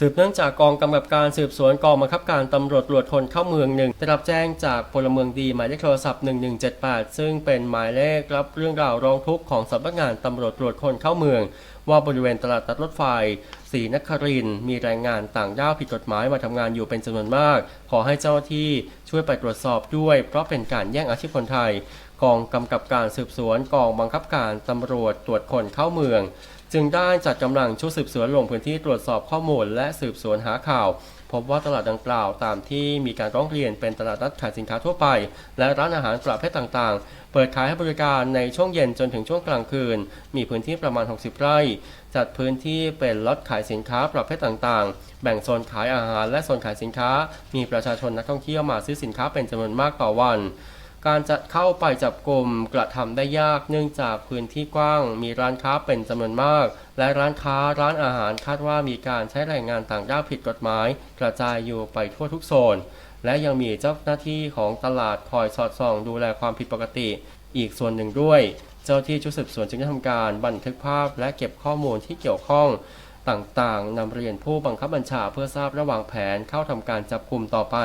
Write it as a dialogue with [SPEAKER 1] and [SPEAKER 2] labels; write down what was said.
[SPEAKER 1] สืบเนื่องจากกองกำกับการสืบสวนกองบังคับการตำรวจตรวจคนเข้าเมืองหนึ่งได้รับแจ้งจากพลเมืองดีหมายเลขโทรศัพท์ 1178 ซึ่งเป็นหมายเลขรับเรื่องราวร้องทุกข์ของสำนักงานตำรวจตรวจคนเข้าเมือง ว่าบริเวณตลาดตัดรถไฟศรีนครินมีแรงงานต่างด้าวผิดกฎหมายมาทำงานอยู่เป็นจำนวนมาก ขอให้เจ้าหน้าที่ช่วยไปตรวจสอบด้วย เพราะเป็นการแย่งอาชีพคนไทย กองกำกับการสืบสวนกองบังคับการตำรวจตรวจคนเข้าเมือง จึงได้จัดกำลังชุดสืบสวนลงพื้นที่ตรวจสอบข้อมูลและสืบสวนหาข่าวพบว่าตลาดดังกล่าวตามที่มีการร้องเรียนเป็นตลาดนัดขายสินค้าทั่วไป และร้านอาหารประเภทต่างๆ เปิดขายให้บริการในช่วงเย็นจนถึงช่วงกลางคืน มีพื้นที่ประมาณ 60 ไร่ จัดพื้นที่เป็นล็อตขายสินค้าประเภทต่างๆ แบ่งโซนขายอาหารและโซนขายสินค้า มีประชาชนนักท่องเที่ยวมาซื้อสินค้าเป็นจำนวนมากต่อวัน การจะเข้าไปจับกลุ่มกระทำได้ยากเนื่องจากพื้นที่กว้าง มีร้านค้าเป็นจำนวนมาก และร้านค้าร้านอาหารคาดว่ามีการใช้แรงงานต่างด้าวผิดกฎหมาย กระจายอยู่ไปทั่วทุกโซน และยังมีเจ้าหน้าที่ของตลาดคอยสอดส่องดูแลความผิดปกติ อีกส่วนหนึ่งด้วย เจ้าที่ชุดสืบสวนจึงได้ทำการบันทึกภาพและเก็บข้อมูลที่เกี่ยวข้องต่างๆนำเรียนผู้บังคับบัญชาเพื่อทราบระหว่างแผนเข้าทำการจับกลุ่มต่อไป